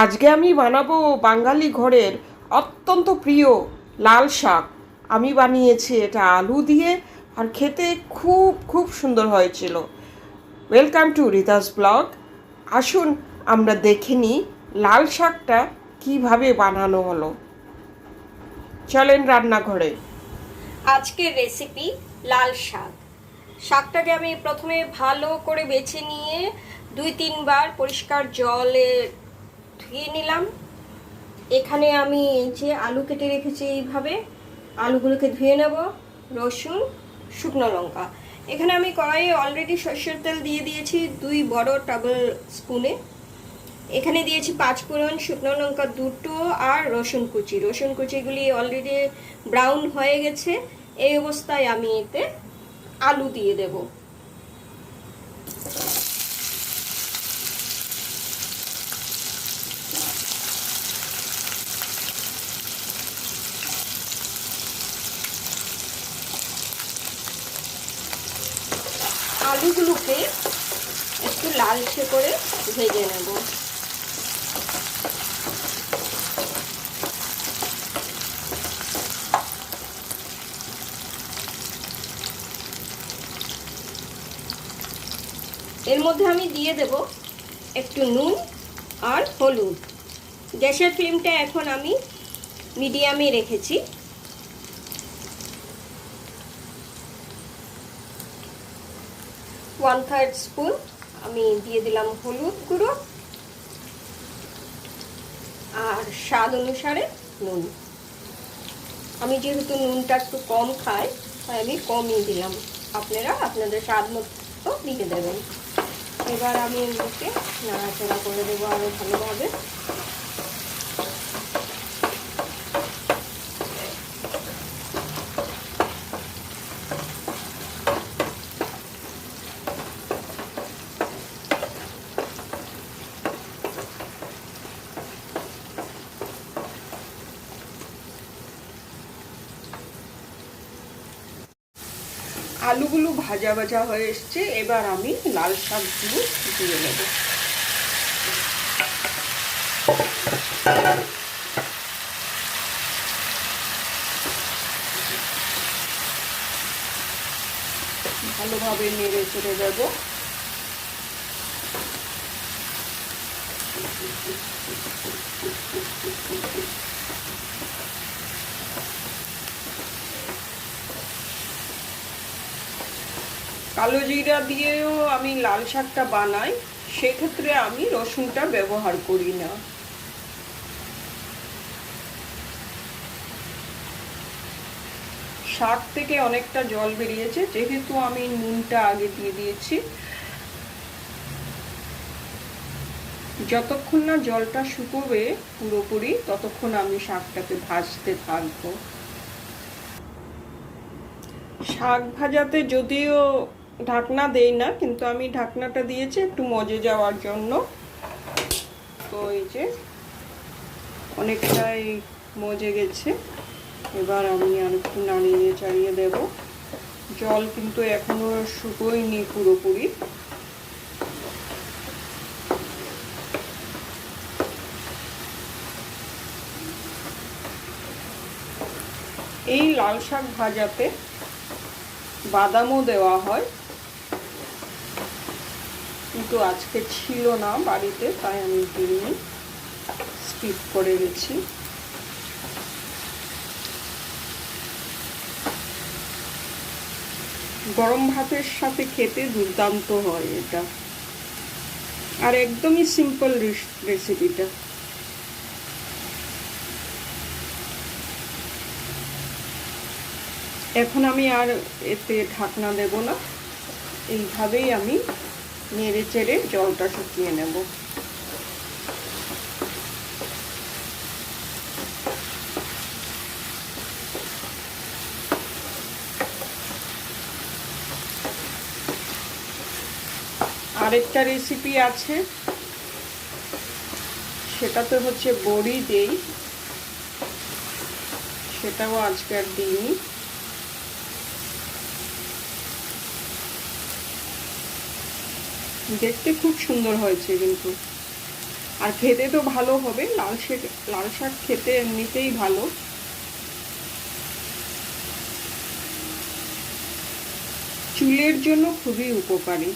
আজকে আমি বানাবো বাঙালি ঘরের অত্যন্ত প্রিয় লাল শাক। আমি বানিয়েছি এটা আলু দিয়ে আর খেতে খুব খুব সুন্দর হয়েছিল। ওয়েলকাম টু রিতাস ব্লগ আসুন, আমরা দেখে নিই লাল শাকটা কীভাবে বানানো হলো। চলেন রান্নাঘরে। আজকের রেসিপি লাল শাক। শাকটাকে আমি প্রথমে ভালো করে বেছে নিয়ে দুই, তিনবার পরিষ্কার জলে ধুয়ে নিলাম। এখানে আমি এই যে আলু কেটে রেখেছি এইভাবে। আলুগুলোকে ধুয়ে নেব, রসুন, শুকনো লঙ্কা। এখানে আমি কড়াইয়ে অলরেডি সর্ষের তেল দিয়ে দিয়েছি দুই বড় টেবিল স্পুনে। এখানে দিয়েছি পাঁচ ফোড়ন, শুকনো লঙ্কা দুটো আর রসুন কুচি। রসুন কুচিগুলি অলরেডি ব্রাউন হয়ে গেছে। এই অবস্থায় আমি এতে আলু দিয়ে দেব। আলুগুলোকে একটু লালচে করে ভেজে নেব। এর মধ্যে আমি দিয়ে দেব একটু নুন আর হলুদ। গ্যাসের ফ্লেমটা এখন আমি মিডিয়ামে রেখেছি। One third spoon. আমি দিয়ে দিলাম হলুদ গুঁড়ো আর স্বাদ অনুসারে নুন। আমি যেহেতু নুনটা একটু কম খাই, তাই আমি কমই দিলাম। আপনারা আপনাদের স্বাদ মতো দিয়ে দেবেন। এবার আমি এগুলোকে নাড়াচাড়া করে দেবো আরও ভালোভাবে। আলুগুলো ভাজা ভাজা হয়ে এসছে, এবার আমি লাল শাকগুলো দিয়ে নেব। ভালোভাবে নেড়ে চেড়ে দেব কালো জিরা দিয়েও আমি লাল শাকটা বানাই, সেক্ষেত্রে আমি রসুনটা ব্যবহার করি না। শাক থেকে অনেকটা জল বেরিয়েছে, যেহেতু আমি নুনটা আগে দিয়ে দিয়েছি। যতক্ষণ না জলটা শুকোবে পুরোপুরি, ততক্ষণ আমি শাকটাকে ভাজতে থাকব। শাক ভাজাতে যদিও ঢাকনা দেই না, কিন্তু আমি ঢাকনাটা দিয়েছি একটু মজে যাওয়ার জন্য। তো এই যে অনেকটাই মজে গেছে। এবার আমি আর একটু নাড়িয়ে চাড়িয়ে দেব। জল কিন্তু এখনও শুকোয়নি পুরোপুরি। এই লাল শাক ভাজাতে বাদামও দেওয়া হয়। কিন্তু আজকে ছিল না বাড়িতে, তাই আমি দিইনি। স্কিপ করে গেছি। গরম ভাতের সাথে খেতে দুর্দান্ত হয় এটা। আর একদমই সিম্পল রেসিপিটা এখন আমি আর এতে ঢাকনা দেব না। এইভাবেই আমি নেড়ে চেড়ে জলটা শুকিয়ে নেব। আরেকটা রেসিপি আছে। সেটা তো হচ্ছে বড়ি দেই। সেটাও আজকে আর দেখতে খুব সুন্দর হয়েছে কিন্তু। আর খেতে তো ভালো হবে, লাল শাক লাল শাক খেতে এমনিতেই ভালো। চুলের জন্য খুবই উপকারী।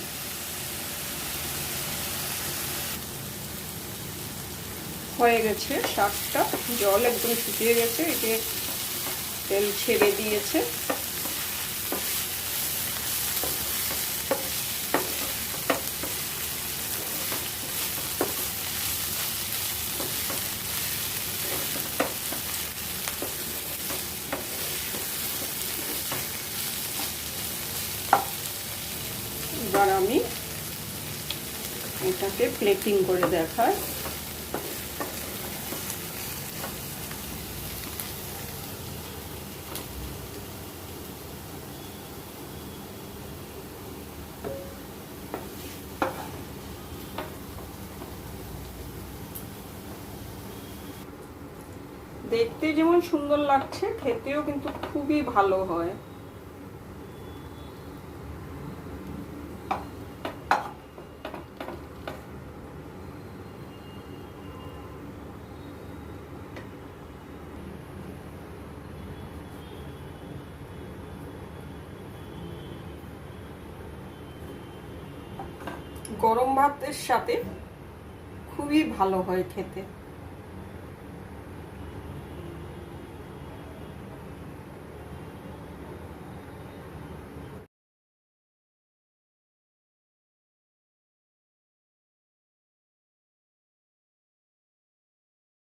হয়ে গেছে শাকটা, জল একদম শুকিয়ে গেছে, একে তেল ছেড়ে দিয়েছে। এবার আমি এটাকে প্লেটিং করে দেখাই। দেখতে যেমন সুন্দর লাগছে, খেতেও কিন্তু খুবই ভালো হয়। গরম ভাতের সাথে খুবই ভালো হয় খেতে।